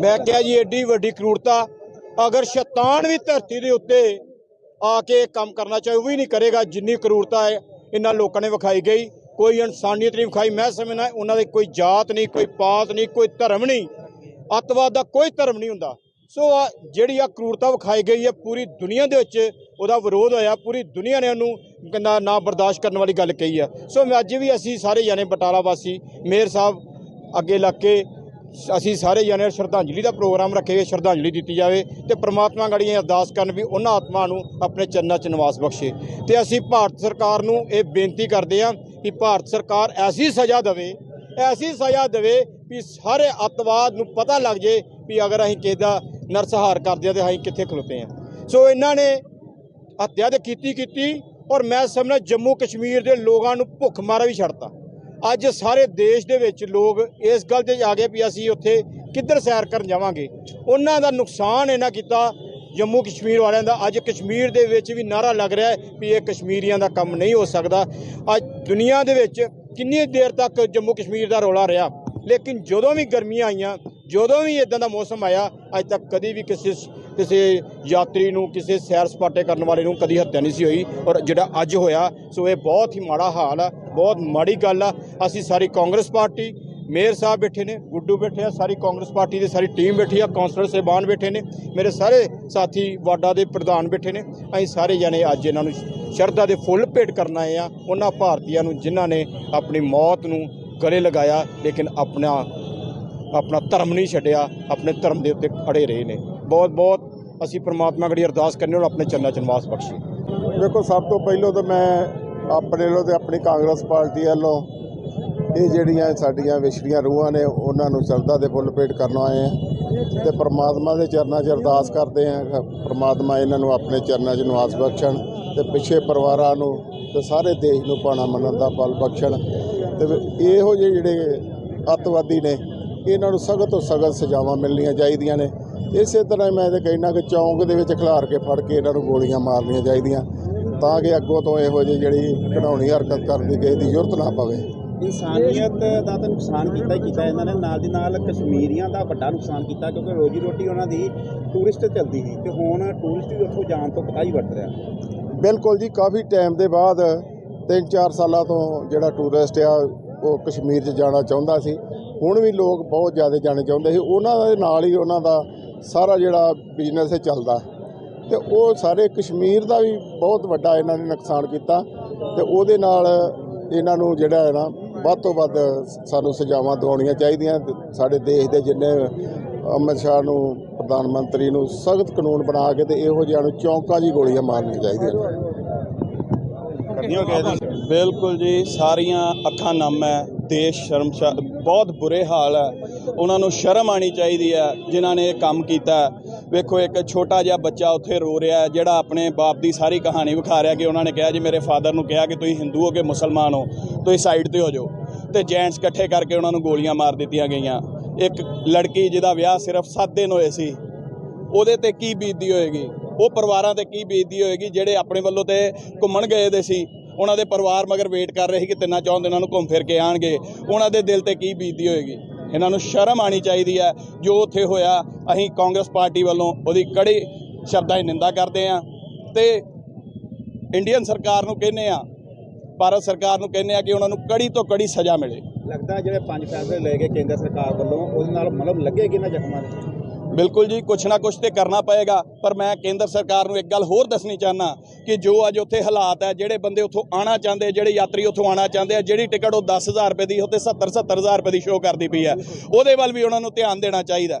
ਮੈਂ ਕਿਹਾ ਜੀ ਐਡੀ ਵੱਡੀ ਕਰੂਰਤਾ, ਅਗਰ ਸ਼ੈਤਾਨ ਵੀ ਧਰਤੀ ਦੇ ਉੱਤੇ ਆ ਕੇ ਕੰਮ ਕਰਨਾ ਚਾਹੇ ਉਹ ਵੀ ਨਹੀਂ ਕਰੇਗਾ, ਜਿੰਨੀ ਕਰੂਰਤਾ ਹੈ, ਇਹਨਾਂ ਲੋਕਾਂ ਨੇ ਵਿਖਾਈ ਗਈ। ਕੋਈ ਇਨਸਾਨੀਅਤ ਨਹੀਂ ਵਿਖਾਈ, ਮੈਂ ਸਮਝਣਾ ਉਹਨਾਂ ਦੀ ਕੋਈ ਜਾਤ ਨਹੀਂ, ਕੋਈ ਪਾਤ ਨਹੀਂ, ਕੋਈ ਧਰਮ ਨਹੀਂ, ਅੱਤਵਾਦ ਦਾ ਕੋਈ ਧਰਮ ਨਹੀਂ ਹੁੰਦਾ। ਸੋ ਆ ਜਿਹੜੀ ਆ ਕਰੂਰਤਾ ਵਿਖਾਈ ਗਈ ਹੈ, ਪੂਰੀ ਦੁਨੀਆ ਦੇ ਵਿੱਚ ਉਹਦਾ ਵਿਰੋਧ ਹੋਇਆ, ਪੂਰੀ ਦੁਨੀਆ ਨੇ ਉਹਨੂੰ ਕਹਿੰਦਾ ਨਾ ਬਰਦਾਸ਼ਤ ਕਰਨ ਵਾਲੀ ਗੱਲ ਕਹੀ ਆ। ਸੋ ਅੱਜ ਵੀ ਅਸੀਂ ਸਾਰੇ ਜਾਣੇ ਬਟਾਲਾ ਵਾਸੀ, ਮੇਅਰ ਸਾਹਿਬ, ਅੱਗੇ ਲੱਗ ਕੇ ਅਸੀਂ ਸਾਰੇ ਜਣੇ ਸ਼ਰਧਾਂਜਲੀ ਦਾ ਪ੍ਰੋਗਰਾਮ ਰੱਖੇ ਸ਼ਰਧਾਂਜਲੀ ਦਿੱਤੀ ਜਾਵੇ ਤੇ ਪ੍ਰਮਾਤਮਾ ਗੜੀ ਅਰਦਾਸ ਕਰਨ ਵੀ ਉਹਨਾਂ ਆਤਮਾ ਨੂੰ ਆਪਣੇ ਚਰਨਾਂ 'ਚ ਨਿਵਾਸ ਬਖਸ਼ੇ। ਤੇ ਅਸੀਂ ਭਾਰਤ ਸਰਕਾਰ ਨੂੰ ਇਹ ਬੇਨਤੀ ਕਰਦੇ ਹਾਂ ਕਿ ਭਾਰਤ ਸਰਕਾਰ ਐਸੀ ਸਜ਼ਾ ਦੇਵੇ, ਐਸੀ ਸਜ਼ਾ ਦੇਵੇ ਵੀ ਸਾਰੇ ਅੱਤਵਾਦ ਨੂੰ ਪਤਾ ਲੱਗ ਜੇ ਵੀ ਅਗਰ ਅਸੀਂ ਕਿਸੇ ਦਾ ਨਰਸਹਾਰ ਕਰਦੇ ਆ ਤੇ ਅਸੀਂ ਕਿੱਥੇ ਖਲੋਤੇ ਆ ਸੋ ਇਹਨਾਂ ਨੇ ਹੱਤਿਆ ਤੇ ਕੀਤੀ ਕੀਤੀ ਔਰ ਮੈਂ ਸਮਝਦਾ ਜੰਮੂ ਕਸ਼ਮੀਰ ਦੇ ਲੋਕਾਂ ਨੂੰ ਭੁੱਖ ਮਾਰਾ ਵੀ ਛੱਡਤਾ। ਅੱਜ ਸਾਰੇ ਦੇਸ਼ ਦੇ ਵਿੱਚ ਲੋਕ ਇਸ ਗੱਲ ਤੇ ਆ ਗਏ ਵੀ ਅਸੀਂ ਉੱਥੇ ਕਿੱਧਰ ਸੈਰ ਕਰਨ ਜਾਵਾਂਗੇ। ਉਹਨਾਂ ਦਾ ਨੁਕਸਾਨ ਇਹਨਾਂ ਕੀਤਾ ਜੰਮੂ ਕਸ਼ਮੀਰ ਵਾਲਿਆਂ ਦਾ। ਅੱਜ ਕਸ਼ਮੀਰ ਦੇ ਵਿੱਚ ਵੀ ਨਾਰਾ ਲੱਗ ਰਿਹਾ ਹੈ ਵੀ ਇਹ ਕਸ਼ਮੀਰੀਆਂ ਦਾ ਕੰਮ ਨਹੀਂ ਹੋ ਸਕਦਾ। ਅੱਜ ਦੁਨੀਆ ਦੇ ਵਿੱਚ ਕਿੰਨੀ ਦੇਰ ਤੱਕ ਜੰਮੂ ਕਸ਼ਮੀਰ ਦਾ ਰੌਲਾ ਰਿਹਾ। ਲੇਕਿਨ ਜਦੋਂ ਵੀ ਗਰਮੀਆਂ ਆਈਆਂ ਜਦੋਂ ਵੀ ਇਦਾਂ ਦਾ ਮੌਸਮ ਆਇਆ, ਅੱਜ ਤੱਕ ਕਦੀ ਵੀ ਕਿਸੇ ਕਿਸੇ ਯਾਤਰੀ ਨੂੰ, ਕਿਸੇ ਸੈਰ ਸਪਾਟੇ ਕਰਨ ਵਾਲੇ ਨੂੰ ਕਦੀ ਹੱਤਿਆ ਨਹੀਂ ਸੀ ਹੋਈ ਔਰ ਜਿਹੜਾ ਅੱਜ ਹੋਇਆ, ਸੋ ਇਹ ਬਹੁਤ ਹੀ ਮਾੜਾ ਹਾਲ ਆ, ਬਹੁਤ ਮਾੜੀ ਗੱਲ ਆ। ਅਸੀਂ ਸਾਰੀ ਕਾਂਗਰਸ ਪਾਰਟੀ, ਮੇਅਰ ਸਾਹਿਬ ਬੈਠੇ ਨੇ, ਗੁੱਡੂ ਬੈਠੇ ਆ, ਸਾਰੀ ਕਾਂਗਰਸ ਪਾਰਟੀ ਦੀ ਸਾਰੀ ਟੀਮ ਬੈਠੀ ਆ ਕਾਉਂਸਲਰ ਸਾਹਿਬਾਨ ਬੈਠੇ ਨੇ, ਮੇਰੇ ਸਾਰੇ ਸਾਥੀ ਵਾਰਡਾ ਦੇ ਪ੍ਰਧਾਨ ਬੈਠੇ ਨੇ, ਅਸੀਂ ਸਾਰੇ ਜਣੇ ਅੱਜ ਇਹਨਾਂ ਨੂੰ ਸ਼ਰਧਾ ਦੇ ਫੁੱਲ ਭੇਟ ਕਰਨ ਆਏ ਆ, ਉਹਨਾਂ ਭਾਰਤੀਆਂ ਨੂੰ ਜਿਨ੍ਹਾਂ ਨੇ ਆਪਣੀ ਮੌਤ ਨੂੰ ਗਲੇ ਲਗਾਇਆ, ਲੇਕਿਨ ਆਪਣਾ ਆਪਣਾ ਧਰਮ ਨਹੀਂ ਛੱਡਿਆ, ਆਪਣੇ ਧਰਮ ਦੇ ਉੱਤੇ ਅੜੇ ਰਹੇ ਨੇ। ਬਹੁਤ ਬਹੁਤ ਅਸੀਂ ਪ੍ਰਮਾਤਮਾ ਗੜੀ ਅਰਦਾਸ ਕਰਨੇ ਉਹਨਾਂ ਆਪਣੇ ਚੰਨਾ ਚਨਵਾਸ ਬਖਸ਼ੇ। ਦੇਖੋ, ਸਭ ਤੋਂ ਪਹਿਲਾਂ ਤਾਂ ਮੈਂ ਆਪਣੇ ਵੱਲੋਂ ਤੇ ਆਪਣੀ ਕਾਂਗਰਸ ਪਾਰਟੀ ਵੱਲੋਂ ਇਹ ਜਿਹੜੀਆਂ ਸਾਡੀਆਂ ਵਿਛੜੀਆਂ ਰੂਹਾਂ ਨੇ, ਉਹਨਾਂ ਨੂੰ ਸ਼ਰਧਾ ਦੇ ਫੁੱਲ ਭੇਟ ਕਰਨ ਆਏ ਆ ਤੇ ਪ੍ਰਮਾਤਮਾ ਦੇ ਚਰਨਾਂ 'ਚ ਅਰਦਾਸ ਕਰਦੇ ਆ ਕਿ ਪ੍ਰਮਾਤਮਾ ਇਹਨਾਂ ਨੂੰ ਆਪਣੇ ਚਰਨਾਂ 'ਚ ਨਿਵਾਸ ਬਖਸ਼ਣ ਤੇ ਪਿੱਛੇ ਪਰਿਵਾਰਾਂ ਨੂੰ ਤੇ ਸਾਰੇ ਦੇਸ਼ ਨੂੰ ਪਾਣਾ ਮੰਨਣ ਦਾ ਬਲ ਬਖਸ਼ਣ। ਤੇ ਇਹੋ ਜਿਹੇ ਜਿਹੜੇ ਅੱਤਵਾਦੀ ਨੇ ਇਹਨਾਂ ਨੂੰ ਸਖਤ ਤੋਂ ਸਖਤ ਸਜ਼ਾਵਾਂ ਮਿਲਣੀਆਂ ਚਾਹੀਦੀਆਂ ਨੇ। ਇਸੇ ਤਰ੍ਹਾਂ ਮੈਂ ਤੇ ਕਹਿਣਾ ਕਿ ਚੌਂਕ ਦੇ ਵਿੱਚ ਖਿਲਾਰ ਕੇ ਫੜ ਕੇ ਇਹਨਾਂ ਨੂੰ ਗੋਲੀਆਂ ਮਾਰਨੀਆਂ ਚਾਹੀਦੀਆਂ ਤਾਂ ਕਿ ਅੱਗੋਂ ਤੋਂ ਇਹੋ ਜਿਹੀ ਜਿਹੜੀ ਘਿਨਾਉਣੀ ਹਰਕਤ ਕਰਨ ਦੀ ਕਿਸੇ ਦੀ ਜ਼ਰੂਰਤ ਨਾ ਪਵੇ। ਇਨਸਾਨੀਅਤ ਦਾ ਤਾਂ ਨੁਕਸਾਨ ਕੀਤਾ ਹੀ ਕੀਤਾ ਇਹਨਾਂ ਨੇ। ਨਾਲ ਦੀ ਨਾਲ ਕਸ਼ਮੀਰੀਆਂ ਦਾ ਵੱਡਾ ਨੁਕਸਾਨ ਕੀਤਾ ਕਿਉਂਕਿ ਰੋਜੀ ਰੋਟੀ ਉਹਨਾਂ ਦੀ ਟੂਰਿਸਟ ਚੱਲਦੀ ਸੀ ਤੇ ਹੁਣ ਟੂਰਿਸਟ ਵੀ ਉੱਥੋਂ ਜਾਣ ਤੋਂ ਪਤਾ ਹੀ ਵਰਤ ਰਿਹਾ। ਬਿਲਕੁਲ ਜੀ ਕਾਫੀ ਟਾਈਮ ਦੇ ਬਾਅਦ 3-4 ਸਾਲਾਂ ਤੋਂ ਜਿਹੜਾ ਟੂਰਿਸਟ ਆ ਉਹ ਕਸ਼ਮੀਰ 'ਚ ਜਾਣਾ ਚਾਹੁੰਦਾ ਸੀ। ਹੁਣ ਵੀ ਲੋਕ ਬਹੁਤ ਜ਼ਿਆਦਾ ਜਾਣੇ ਚਾਹੁੰਦੇ ਸੀ। ਉਹਨਾਂ ਦੇ ਨਾਲ ਹੀ ਉਹਨਾਂ ਦਾ ਸਾਰਾ ਜਿਹੜਾ ਬਿਜ਼ਨਸ ਹੈ ਚੱਲਦਾ। ਤੇ ਉਹ ਸਾਰੇ ਕਸ਼ਮੀਰ ਦਾ ਵੀ ਬਹੁਤ ਵੱਡਾ ਇਹਨਾਂ ਨੇ ਨੁਕਸਾਨ ਕੀਤਾ। ਤੇ ਉਹਦੇ ਨਾਲ ਇਹਨਾਂ ਨੂੰ ਜਿਹੜਾ ਹੈ ਨਾ, ਵੱਧ ਤੋਂ ਵੱਧ ਸਾਨੂੰ ਸਜ਼ਾਵਾਂ ਦਿਵਾਉਣੀਆਂ ਚਾਹੀਦੀਆਂ। ਸਾਡੇ ਦੇਸ਼ ਦੇ ਜਿੰਨੇ ਅਮਿਤ ਸ਼ਾਹ ਨੂੰ, ਪ੍ਰਧਾਨ ਮੰਤਰੀ ਨੂੰ ਸਖਤ ਕਾਨੂੰਨ ਬਣਾ ਕੇ ਤੇ ਇਹੋ ਜਿਹਿਆਂ ਨੂੰ ਚੌਂਕਾਂ 'ਚ ਗੋਲੀਆਂ ਮਾਰਨੀਆਂ ਚਾਹੀਦੀਆਂ। ਬਿਲਕੁਲ ਜੀ, ਸਾਰੀਆਂ ਅੱਖਾਂ ਨਮ ਹੈ, ਦੇਸ਼ ਸ਼ਰਮਸ਼ਾ ਬਹੁਤ ਬੁਰੇ ਹਾਲ ਹੈ। ਉਹਨਾਂ ਨੂੰ ਸ਼ਰਮ ਆਣੀ ਚਾਹੀਦੀ ਹੈ, ਜਿਨ੍ਹਾਂ ਨੇ ਇਹ ਕੰਮ ਕੀਤਾ ਵੇਖੋ, ਇੱਕ ਛੋਟਾ ਜਿਹਾ ਬੱਚਾ ਉੱਥੇ ਰੋ ਰਿਹਾ ਹੈ, ਜਿਹੜਾ ਆਪਣੇ ਬਾਪ ਦੀ ਸਾਰੀ ਕਹਾਣੀ ਵਿਖਾ ਰਿਹਾ ਕਿ ਉਹਨਾਂ ਨੇ ਕਿਹਾ ਜੀ, ਮੇਰੇ ਫਾਦਰ ਨੂੰ ਕਿਹਾ ਕਿ ਤੁਸੀਂ ਹਿੰਦੂ ਹੋ ਕੇ ਮੁਸਲਮਾਨ ਹੋ, ਤੁਸੀਂ ਸਾਈਡ ਤੇ ਹੋ ਜਾਓ। ਤੇ ਜੈਂਟਸ ਇਕੱਠੇ ਕਰਕੇ ਉਹਨਾਂ ਨੂੰ ਗੋਲੀਆਂ ਮਾਰ ਦਿੱਤੀਆਂ ਗਈਆਂ। ਇੱਕ ਲੜਕੀ ਜਿਹਦਾ ਵਿਆਹ ਸਿਰਫ 7 ਦਿਨ ਹੋਏ ਸੀ, ਉਹਦੇ ਤੇ ਕੀ ਬੀਤਦੀ ਹੋਏਗੀ? ਉਹ ਪਰਿਵਾਰਾਂ ਤੇ ਕੀ ਬੀਤਦੀ ਹੋਏਗੀ, ਜਿਹੜੇ ਆਪਣੇ ਵੱਲੋਂ ਤੇ ਘੁੰਮਣ ਗਏ ਦੇ ਸੀ? ਉਹਨਾਂ ਦੇ ਪਰਿਵਾਰ ਮਗਰ ਵੇਟ ਕਰ ਰਹੇ ਸੀ ਕਿ ਤਿੰਨਾਂ ਚੌਂ ਦਿਨਾਂ ਨੂੰ ਘੁੰਮ ਫਿਰ ਕੇ ਆਣਗੇ। ਉਹਨਾਂ ਦੇ ਦਿਲ ਤੇ ਕੀ ਬੀਤਦੀ ਹੋਏਗੀ? ਇਹਨਾਂ ਨੂੰ ਸ਼ਰਮ ਆਣੀ ਚਾਹੀਦੀ ਹੈ। ਜੋ ਉੱਥੇ ਹੋਇਆ, ਅਸੀਂ ਕਾਂਗਰਸ ਪਾਰਟੀ ਵੱਲੋਂ ਉਹਦੀ ਕੜੀ ਸ਼ਬਦਾਂ 'ਚ ਨਿੰਦਾ ਕਰਦੇ ਹਾਂ ਤੇ ਇੰਡੀਅਨ ਸਰਕਾਰ ਨੂੰ ਕਹਿੰਦੇ ਆ ਭਾਰਤ ਸਰਕਾਰ ਨੂੰ ਕਹਿੰਦੇ ਆ ਕਿ ਉਹਨਾਂ ਨੂੰ ਕੜੀ ਤੋਂ ਕੜੀ ਸਜ਼ਾ ਮਿਲੇ। ਲੱਗਦਾ ਜਿਹੜੇ ਪੰਜ ਫੈਸਲੇ ਲਏ ਗਏ ਕੇਂਦਰ ਸਰਕਾਰ ਵੱਲੋਂ, ਉਹਦੇ ਨਾਲ ਮਤਲਬ ਲੱਗੇਗੀ ਨਾ ਜ਼ਖਮਾਂ ਦੇ? ਬਿਲਕੁਲ ਜੀ, ਕੁਛ ਨਾ ਕੁਛ ਤੇ ਕਰਨਾ ਪਏਗਾ। ਪਰ ਮੈਂ ਕੇਂਦਰ ਸਰਕਾਰ ਨੂੰ ਇੱਕ ਗੱਲ ਹੋਰ ਦੱਸਣੀ ਚਾਹਨਾ ਕਿ ਜੋ ਅੱਜ ਉੱਥੇ ਹਾਲਾਤ ਹੈ, ਜਿਹੜੇ ਬੰਦੇ ਉੱਥੋਂ ਆਣਾ ਚਾਹੁੰਦੇ, ਜਿਹੜੇ ਯਾਤਰੀ ਉੱਥੋਂ ਆਣਾ ਚਾਹੁੰਦੇ ਆ, ਜਿਹੜੀ ਟਿਕਟ ਉਹ 10000 ਰੁਪਏ ਦੀ, ਉੱਥੇ 70 70000 ਰੁਪਏ ਦੀ ਸ਼ੋਅ ਕਰਦੀ ਪਈ ਹੈ, ਉਹਦੇ ਵੱਲ ਵੀ ਉਹਨਾਂ ਨੂੰ ਧਿਆਨ ਦੇਣਾ ਚਾਹੀਦਾ।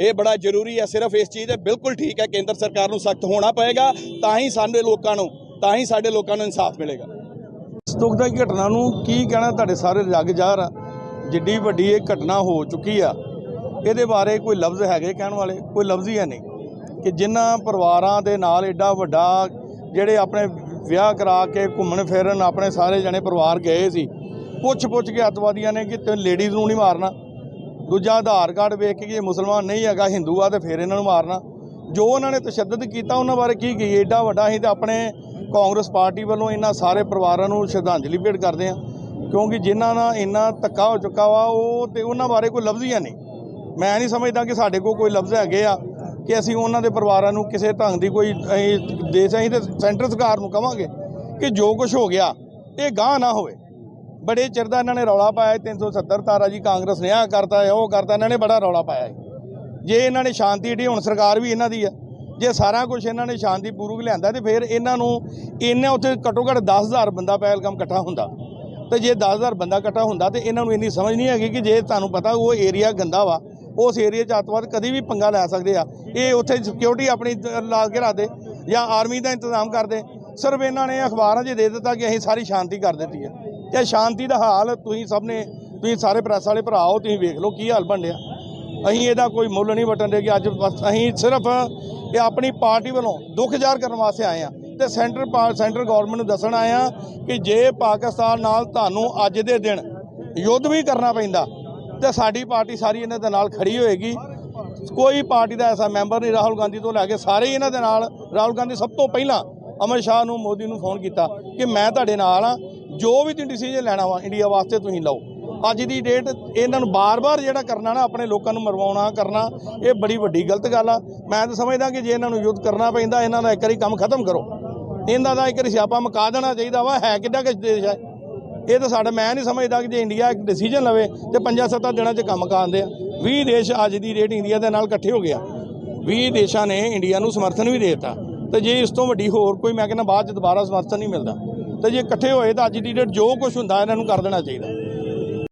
ਇਹ ਬੜਾ ਜ਼ਰੂਰੀ ਹੈ, ਸਿਰਫ ਇਸ ਚੀਜ਼ ਦੇ ਬਿਲਕੁਲ ਠੀਕ ਹੈ, ਕੇਂਦਰ ਸਰਕਾਰ ਨੂੰ ਸਖਤ ਹੋਣਾ ਪਏਗਾ, ਤਾਂ ਹੀ ਸਾਡੇ ਲੋਕਾਂ ਨੂੰ, ਤਾਂ ਹੀ ਸਾਡੇ ਲੋਕਾਂ ਨੂੰ ਇਨਸਾਫ ਮਿਲੇਗਾ। ਇਸ ਦੁਖਦਾਈ ਘਟਨਾ ਨੂੰ ਕੀ ਕਹਿਣਾ ਤੁਹਾਡੇ ਸਾਰੇ ਲੱਗ ਜਾ ਆ ਜਿੱਡੀ ਵੱਡੀ ਇਹ ਘਟਨਾ ਹੋ ਚੁੱਕੀ ਆ ਇਹਦੇ ਬਾਰੇ ਕੋਈ ਲਫ਼ਜ਼ ਹੈਗੇ ਕਹਿਣ ਵਾਲੇ? ਕੋਈ ਲਫ਼ਜ਼ ਹੀ ਹੈ ਨਹੀਂ ਕਿ ਜਿਨ੍ਹਾਂ ਪਰਿਵਾਰਾਂ ਦੇ ਨਾਲ ਐਡਾ ਵੱਡਾ ਜਿਹੜੇ ਆਪਣੇ ਵਿਆਹ ਕਰਾ ਕੇ ਘੁੰਮਣ ਫਿਰਨ ਆਪਣੇ ਸਾਰੇ ਜਣੇ ਪਰਿਵਾਰ ਗਏ ਸੀ ਪੁੱਛ ਪੁੱਛ ਕੇ ਅੱਤਵਾਦੀਆਂ ਨੇ ਕਿ ਤੇ ਲੇਡੀਜ਼ ਨੂੰ ਨਹੀਂ ਮਾਰਨਾ? ਦੂਜਾ ਆਧਾਰ ਕਾਰਡ ਵੇਖ ਕੇ ਇਹ ਮੁਸਲਮਾਨ ਨਹੀਂ ਹੈਗਾ, ਹਿੰਦੂ ਆ ਤੇ ਫਿਰ ਇਹਨਾਂ ਨੂੰ ਮਾਰਨਾ। ਜੋ ਉਹਨਾਂ ਨੇ ਤਸ਼ੱਦਦ ਕੀਤਾ, ਉਹਨਾਂ ਬਾਰੇ ਕੀ ਕਹੀਏ? ਐਡਾ ਵੱਡਾ ਅਸੀਂ ਤਾਂ ਆਪਣੇ ਕਾਂਗਰਸ ਪਾਰਟੀ ਵੱਲੋਂ ਇਹਨਾਂ ਸਾਰੇ ਪਰਿਵਾਰਾਂ ਨੂੰ ਸ਼ਰਧਾਂਜਲੀ ਭੇਟ ਕਰਦੇ ਹਾਂ। ਕਿਉਂਕਿ ਜਿਨ੍ਹਾਂ ਨਾਲ ਇੰਨਾ ਧੱਕਾ ਹੋ ਚੁੱਕਾ ਵਾ, ਉਹ ਤੇ ਉਹਨਾਂ ਬਾਰੇ ਕੋਈ ਲਫ਼ਜ਼ ਹੀ ਹੈ ਨਹੀਂ। ਮੈਂ ਨਹੀਂ ਸਮਝਦਾ ਕਿ ਸਾਡੇ ਕੋਲ ਕੋਈ ਲਫ਼ਜ਼ ਹੈਗੇ ਆ ਕਿ ਅਸੀਂ ਉਹਨਾਂ ਦੇ ਪਰਿਵਾਰਾਂ ਨੂੰ ਕਿਸੇ ਢੰਗ ਦੀ ਕੋਈ, ਅਸੀਂ ਦੇਸ਼ ਅਸੀਂ ਤੇ ਸੈਂਟਰ ਸਰਕਾਰ ਨੂੰ ਕਵਾਂਗੇ ਕਿ ਜੋ ਕੁਝ ਹੋ ਗਿਆ, ਇਹ ਗਾਹ ਨਾ ਹੋਵੇ। ਬੜੇ ਚਿਰ ਦਾ ਇਹਨਾਂ ਨੇ ਰੌਲਾ ਪਾਇਆ 370 ਤਾਰਾ ਜੀ ਕਾਂਗਰਸ ਨੇ ਆਹ ਕਰਤਾ ਉਹ ਕਰਤਾ, ਇਹਨਾਂ ਨੇ ਬੜਾ ਰੌਲਾ ਪਾਇਆ ਹੈ ਜੇ ਇਹਨਾਂ ਨੇ ਸ਼ਾਂਤੀ ਢੀ ਹੁਣ ਸਰਕਾਰ ਵੀ ਇਹਨਾਂ ਦੀ ਹੈ, ਜੇ ਸਾਰਾ ਕੁਝ ਇਹਨਾਂ ਨੇ ਸ਼ਾਂਤੀ ਪੂਰਵਕ ਲਿਆਂਦਾ ਤੇ ਫਿਰ ਇਹਨਾਂ ਨੂੰ ਇੰਨੇ ਉੱਥੇ ਘੱਟੋ ਘੱਟ 10000 ਬੰਦਾ ਪਹਿਲਗਾਮ ਇਕੱਠਾ ਹੁੰਦਾ। ਤੇ ਜੇ 10000 ਬੰਦਾ ਇਕੱਠਾ ਹੁੰਦਾ ਤੇ ਇਹਨਾਂ ਨੂੰ ਇੰਨੀ ਸਮਝ ਨਹੀਂ ਹੈਗੀ ਕਿ ਜੇ ਤੁਹਾਨੂੰ ਪਤਾ ਉਹ ਏਰੀਆ ਗੰਦਾ ਵਾ ਉਸ ਏਰੀਆ 'ਚ ਅੱਤਵਾਦ ਕਦੀ ਵੀ ਪੰਗਾ ਲੈ ਸਕਦੇ ਆ। ਇਹ ਉੱਥੇ ਸਿਕਿਉਰਿਟੀ ਆਪਣੀ ਲਾ ਕੇ ਰੱਖਦੇ ਜਾਂ ਆਰਮੀ ਦਾ ਇੰਤਜ਼ਾਮ ਕਰਦੇ। ਸਿਰਫ ਇਹਨਾਂ ਨੇ ਅਖਬਾਰਾਂ 'ਚ ਦੇ ਦਿੱਤਾ ਕਿ ਅਸੀਂ ਸਾਰੀ ਸ਼ਾਂਤੀ ਕਰ ਦਿੱਤੀ ਹੈ। ਤੇ ਸ਼ਾਂਤੀ ਦਾ ਹਾਲ ਤੁਸੀਂ ਸਭ ਨੇ, ਤੁਸੀਂ ਸਾਰੇ ਪ੍ਰੈਸ ਵਾਲੇ ਭਰਾ ਹੋ, ਤੁਸੀਂ ਵੇਖ ਲਓ ਕੀ ਹਾਲ ਬਣ ਰਿਹਾ। ਅਸੀਂ ਇਹਦਾ ਕੋਈ ਮੁੱਲ ਨਹੀਂ ਵਟਣ ਦੇ ਕਿ ਅੱਜ ਬਸ ਅਸੀਂ ਸਿਰਫ ਇਹ ਆਪਣੀ ਪਾਰਟੀ ਵੱਲੋਂ ਦੁੱਖ ਜ਼ਾਹਰ ਕਰਨ ਵਾਸਤੇ ਆਏ ਆ ਤੇ ਸੈਂਟਰ ਪਾ- ਸੈਂਟਰ ਗਵਰਨਮੈਂਟ ਨੂੰ ਦੱਸਣ ਆਏ ਆ ਕਿ ਜੇ ਪਾਕਿਸਤਾਨ ਨਾਲ ਤੁਹਾਨੂੰ ਅੱਜ ਦੇ ਦਿਨ ਯੁੱਧ ਵੀ ਕਰਨਾ ਪੈਂਦਾ ਤੇ ਸਾਡੀ ਪਾਰਟੀ ਸਾਰੀ ਇਹਨਾਂ ਦੇ ਨਾਲ ਖੜੀ ਹੋਏਗੀ। ਕੋਈ ਪਾਰਟੀ ਦਾ ਐਸਾ ਮੈਂਬਰ ਨਹੀਂ ਰਾਹੁਲ ਗਾਂਧੀ ਤੋਂ ਲੈ ਕੇ ਸਾਰੇ ਹੀ ਇਹਨਾਂ ਦੇ ਨਾਲ। ਰਾਹੁਲ ਗਾਂਧੀ ਸਭ ਤੋਂ ਪਹਿਲਾਂ ਅਮਰ ਸ਼ਾਹ ਨੂੰ, ਮੋਦੀ ਨੂੰ ਫੋਨ ਕੀਤਾ ਕਿ ਮੈਂ ਤੁਹਾਡੇ ਨਾਲ ਆ ਜੋ ਵੀ ਤੁਸੀਂ ਡਿਸੀਜਨ ਲੈਣਾ ਵਾ ਇੰਡੀਆ ਵਾਸਤੇ ਤੁਸੀਂ ਲਓ। ਅੱਜ ਦੀ ਡੇਟ ਇਹਨਾਂ ਨੂੰ ਬਾਰ-ਬਾਰ ਜਿਹੜਾ ਕਰਨਾ ਨਾ, ਆਪਣੇ ਲੋਕਾਂ ਨੂੰ ਮਰਵਾਉਣਾ, ਕਰਨਾ, ਇਹ ਬੜੀ ਵੱਡੀ ਗਲਤ ਗੱਲ ਆ। ਮੈਂ ਤਾਂ ਸਮਝਦਾ ਕਿ ਜੇ ਇਹਨਾਂ ਨੂੰ ਯੁੱਧ ਕਰਨਾ ਪੈਂਦਾ, ਇਹਨਾਂ ਦਾ ਇੱਕ ਵਾਰੀ ਕੰਮ ਖਤਮ ਕਰੋ। ਇਹਨਾਂ ਦਾ ਇੱਕ ਵਾਰੀ ਸਿਆਪਾ ਮੁਕਾ ਦੇਣਾ ਚਾਹੀਦਾ ਵਾ। ਹੈ ਕਿੱਡਾ ਕੁ ਦੇਸ਼ ਹੈ। ਇਹ ਤਾਂ ਸਾਡਾ, ਮੈਂ ਨਹੀਂ ਸਮਝਦਾ ਕਿ ਜੇ ਇੰਡੀਆ ਇੱਕ ਡਿਸੀਜਨ ਲਵੇ ਤੇ ਪੰਜਾਂ ਸੱਤਾਂ ਦਿਨਾਂ 'ਚ ਕੰਮ ਕਾਂਦੇ ਆ। 20 ਦੇਸ਼ ਅੱਜ ਦੀ ਡੇਟ ਇੰਡੀਆ ਦੇ ਨਾਲ ਇਕੱਠੇ ਹੋ ਗਿਆ 20 ਦੇਸ਼ਾਂ ਨੇ ਇੰਡੀਆ ਨੂੰ ਸਮਰਥਨ ਵੀ ਦੇ ਦਿੱਤਾ। ਤੇ ਜੇ ਇਸ ਤੋਂ ਵੱਡੀ ਹੋਰ ਕੋਈ, ਮੈਂ ਕਹਿੰਦਾ ਬਾਅਦ 'ਚ ਦੁਬਾਰਾ ਸਮਰਥਨ ਨਹੀਂ ਮਿਲਦਾ। ਤੇ ਜੇ ਇਕੱਠੇ ਹੋਏ ਤਾਂ ਅੱਜ ਦੀ ਡੇਟ ਜੋ ਕੁਝ ਹੁੰਦਾ ਇਹਨਾਂ ਨੂੰ ਕਰ ਦੇਣਾ ਚਾਹੀਦਾ।